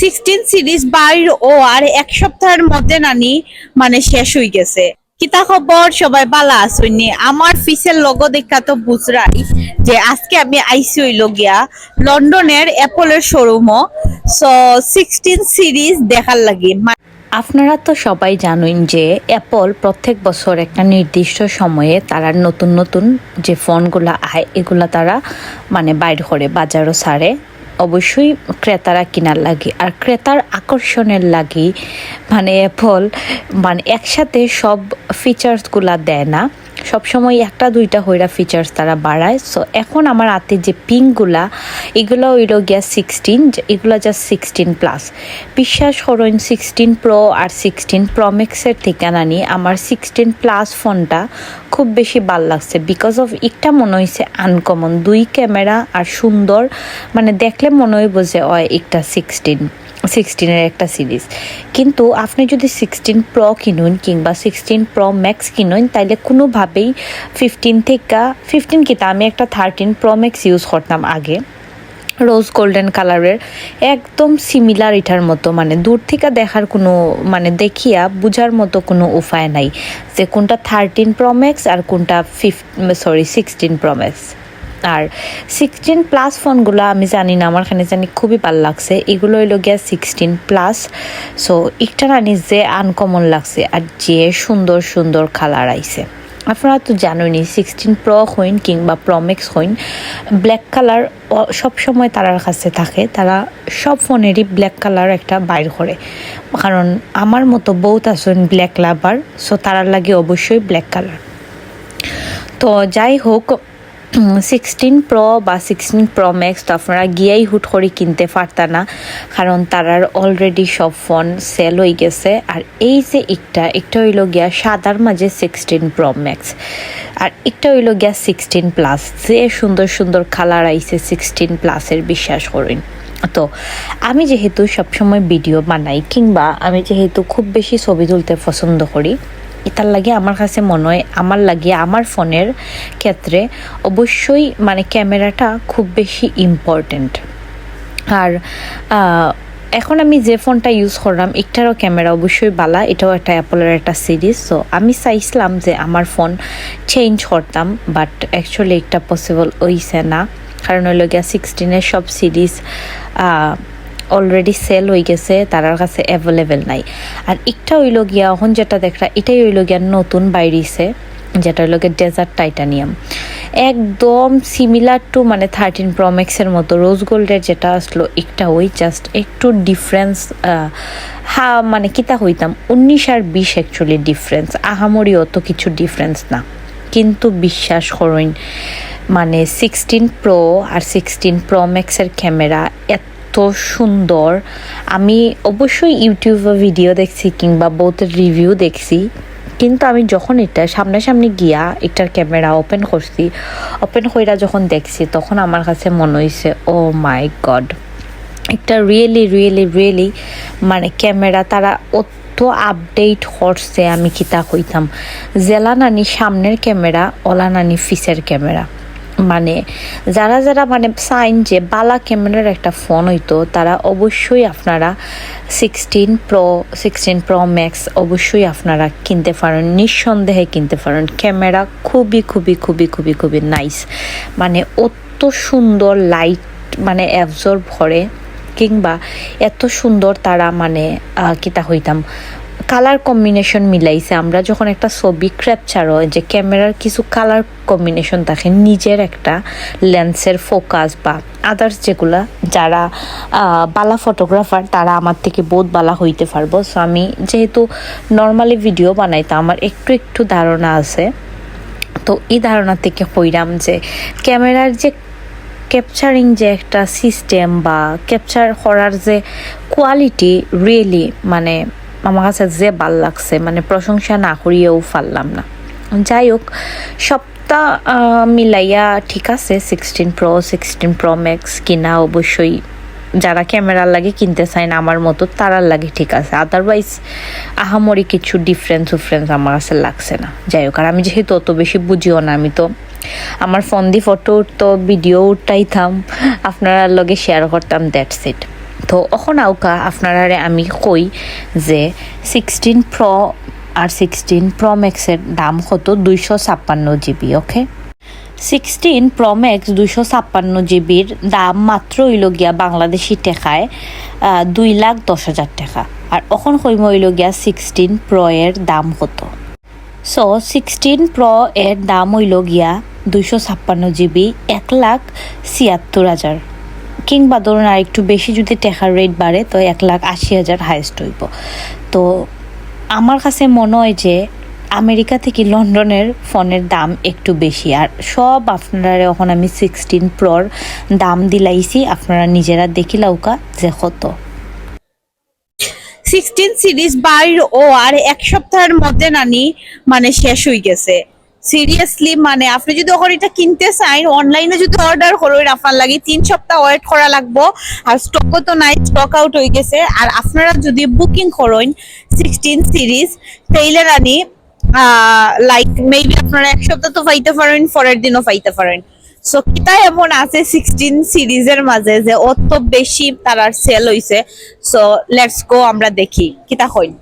Sixteen series বাইর ও আর এক সপ্তাহের মধ্যে নানি মানে শেষ হয়ে গেছে। কিতা খবর সবাই বালা আসুননি আমার ফিসের লগো দেখা তো বুঝরাই যে আজকে আমি আইসি হইল গিয়া লন্ডনের অ্যাপলের শোরুমও সো সিক্সটিন সিরিজ দেখার লাগে। আপনারা তো সবাই জানেন যে অ্যাপল প্রত্যেক বছর একটা নির্দিষ্ট সময়ে তারা নতুন নতুন যে ফোনগুলো আয়, এগুলা তারা মানে বাইর করে, বাজারও ছাড়ে অবশ্যই ক্রেতারা কেনার লাগে। আর ক্রেতার আকর্ষণের লাগে মানে অ্যাপল মানে একসাথে সব ফিচার্সগুলা দেয় না। সবসময় একটা দুইটা হইরা ফিচার্স তারা বাড়ায়। সো এখন আমার হাতে যে পিঙ্কগুলা এগুলো হইল গিয়া সিক্সটিন এগুলো জাস্ট সিক্সটিন প্লাস বিশ্বাস করুন সিক্সটিন প্রো আর সিক্সটিন প্রো ম্যাক্সের ঠিকানা নিয়ে আমার সিক্সটিন প্লাস ফোনটা খুব বেশি ভালো লাগছে। বিকজ অফ একটা মনে হয়েছে আনকমন দুই ক্যামেরা আর সুন্দর। মানে দেখলে মনে হইব যে অয় একটা সিক্সটিন সিক্সটিনের একটা সিরিজ কিন্তু আপনি যদি সিক্সটিন প্রো কিনুন কিংবা সিক্সটিন প্রো ম্যাক্স কিনুন, তাইলে কোনোভাবেই ফিফটিন থেকে ফিফটিন কিতা আমি একটা থার্টিন প্রো ম্যাক্স ইউজ করতাম আগে। রোজ গোল্ডেন কালারের একদম সিমিলার এটার মতো। মানে দূর থেকে দেখার কোনো মানে দেখিয়া বুঝার মতো কোনো উপায় নাই যে কোনটা থার্টিন প্রোম্যাক্স আর কোনটা ফিফ সরি সিক্সটিন প্রোম্যাক্স আর সিক্সটিন প্লাস ফোনগুলো আমি জানি না, আমার এখানে জানি খুবই ভালো লাগছে। এগুলো হইল গিয়া সিক্সটিন প্লাস সো একটা রানি যে আনকমন লাগছে আর যে সুন্দর সুন্দর কালার আইছে। আপনারা তো জানেনই সিক্সটিন প্রো হইন কিংবা প্রমেক্স হইন। ব্ল্যাক কালার সব সময় তারার কাছে থাকে। তারা সব ফোনেরই ব্ল্যাক কালার একটা বাইর করে। কারণ আমার মতো বহুত আছেন ব্ল্যাক লাভার সো তারার লাগে অবশ্যই ব্ল্যাক কালার তো যাই হোক সিক্সটিন প্রো বা সিক্সটিন প্রো ম্যাক্স তো আপনারা গিয়েই হুট করে কিনতে পারতা না, কারণ তারার অলরেডি সব ফোন সেল হয়ে গেছে। আর এই যে একটা একটা হইল গিয়া সাদার মাঝে সিক্সটিন প্রো ম্যাক্স আর একটা হইল গিয়া সিক্সটিন প্লাস যে সুন্দর সুন্দর কালার আইছে সিক্সটিন প্লাসের বিশ্বাস করেন। তো আমি যেহেতু সবসময় ভিডিও বানাই, কিংবা আমি যেহেতু খুব বেশি ছবি তুলতে পছন্দ করি এটার লাগে আমার কাছে মনে হয়, আমার লাগে আমার ফোনের ক্ষেত্রে অবশ্যই মানে ক্যামেরাটা খুব বেশি ইম্পর্টেন্ট আর এখন আমি যে ফোনটা ইউজ করলাম, একটারও ক্যামেরা অবশ্যই বালা, এটাও একটা অ্যাপলের একটা সিরিজ সো আমি চাইছিলাম যে আমার ফোন চেঞ্জ করতাম বাট অ্যাকচুয়ালি এটা পসিবল হইছে না। কারণ হইল গিয়া সিক্সটিনের সব সিরিজ অলরেডি সেল হয়ে গেছে, তারার কাছে অ্যাভেলেবেল নাই। আর একটা হইল গিয়া, এখন যেটা দেখা এটাই হইল গিয়া নতুন বাইরিছে, যেটা হইল গিয়া ডেজার্ট টাইটানিয়াম একদম সিমিলার টু মানে থার্টিন প্রম্যাক্সের মতো রোজ গোল্ডের যেটা আসলো, একটা ওই জাস্ট একটু ডিফারেন্স হা মানে কিতা হইতাম, উনিশ আর বিশ অ্যাকচুয়ালি ডিফারেন্স আহামরি অত কিছু ডিফারেন্স না। কিন্তু বিশ্বাস করুন মানে সিক্সটিন প্রো আর সিক্সটিন প্রো ম্যাক্সের ক্যামেরা এত সুন্দর। আমি অবশ্যই ইউটিউবে ভিডিও দেখছি কিংবা বহুতের রিভিউ দেখছি। কিন্তু আমি যখন এটা সামনাসামনি গিয়া এটার ক্যামেরা ওপেন করছি ওপেন কইরা যখন দেখছি, তখন আমার কাছে মনে হয়েছে ও মাই গড একটা রিয়েলি রিয়েলি রিয়েলি মানে ক্যামেরা তারা অত আপডেট করছে, আমি কিতা কইতাম। জেলা নানি সামনের ক্যামেরা ওলা নানি ফিসের ক্যামেরা মানে যারা যারা মানে সাইন যে বালা ক্যামেরার একটা ফোন হইতো, তারা অবশ্যই আপনারা sixteen pro sixteen pro max অবশ্যই আপনারা কিনতে পারেন। নিঃসন্দেহে কিনতে পারেন। ক্যামেরা খুবই খুবই খুবই খুবই খুবই নাইস মানে অত সুন্দর লাইট মানে অ্যাবজর্ব করে, কিংবা এত সুন্দর তারা মানে কিতা হইতাম কালার কম্বিনেশন মিলাইছে। আমরা যখন একটা ছবি ক্যাপচার হয়, যে ক্যামেরার কিছু কালার কম্বিনেশন থাকে, নিজের একটা লেন্সের ফোকাস বা আদার্স যেগুলা, যারা বালা ফটোগ্রাফার তারা আমার থেকে বহুত বালা হইতে পারব। সো আমি যেহেতু নর্মালি ভিডিও বানাই, তো আমার একটু একটু ধারণা আছে। তো এই ধারণা থেকে হইরাম যে ক্যামেরার যে ক্যাপচারিং যে একটা সিস্টেম বা ক্যাপচার করার যে কোয়ালিটি রিয়েলি মানে আমার কাছে যে ভালো লাগছে মানে প্রশংসা না করিয়েও পারলাম না। যাই হোক সবটা মিলাইয়া ঠিক আছে sixteen pro sixteen pro max কিনা অবশ্যই। যারা ক্যামেরার লাগে কিনতে চায় না আমার মতো, তারার লাগে ঠিক আছে। আদারওয়াইজ আহামরি কিছু ডিফারেন্স উফারেন্স আমার কাছে লাগছে না। যাই হোক আর আমি যেহেতু অত বেশি বুঝিও না, আমি তো আমার ফোন দিয়ে ফটো তো ভিডিও উঠাইতাম, আপনারা লগে শেয়ার করতাম দ্যাটস ইট তো এখন আউকা আপনারারে আমি কই যে সিক্সটিন প্রো আর সিক্সটিন প্রো ম্যাক্সের দাম কত? দুইশো ছাপ্পান্ন GB, okay? Sixteen pro max দুইশো ছাপ্পান্ন জিবির দাম মাত্র হইল গিয়া বাংলাদেশি টেকায় দুই লাখ দশ হাজার টাকা। আর এখন কইম হইল গিয়া সিক্সটিন প্রো এর দাম কত? সো সিক্সটিন প্রো এর দাম হইল গিয়া দুইশো ছাপ্পান্ন জিবি, এক লাখ ছিয়াত্তর হাজার। কিংবা ধরুন আর একটু বেশি যদি টেকার রেট বাড়ে, তো এক লাখ আশি হাজার হাইস্ট হইব। তো আমার কাছে মনে হয় যে আমেরিকা থেকে লন্ডনের ফোনের দাম একটু বেশি। আর সব আপনারা এখন আমি সিক্সটিন প্রোর দাম দিলাইছি, আপনারা নিজেরা দেখিলাউকা যে হতো সিক্সটিন সিরিজ বাইর ও আর এক সপ্তাহের মধ্যে নানি মানে শেষ হয়ে গেছে। সিরিয়াসলি মানে আপনি যদি ওখানে এটা কিনতে চান অনলাইনে যদি অর্ডার করবেন আপনার লাগে তিন সপ্তাহ ওয়েট করা লাগবো। আর স্টকও তো নাই স্টক আউট হয়ে গেছে। আর আপনারা যদি বুকিং করেন সিক্সটিন সিরিজ তাইলে রানি লাইক মেবি আপনারা এক সপ্তাহ তো পাইতে পারেন, পরের দিনও পাইতে পারেন। সো কিতা এমন আছে সিক্সটিন সিরিজের মাঝে যে অত বেশি তারার সেল হইছে? সো লেটস গো আমরা দেখি। কিতা হইন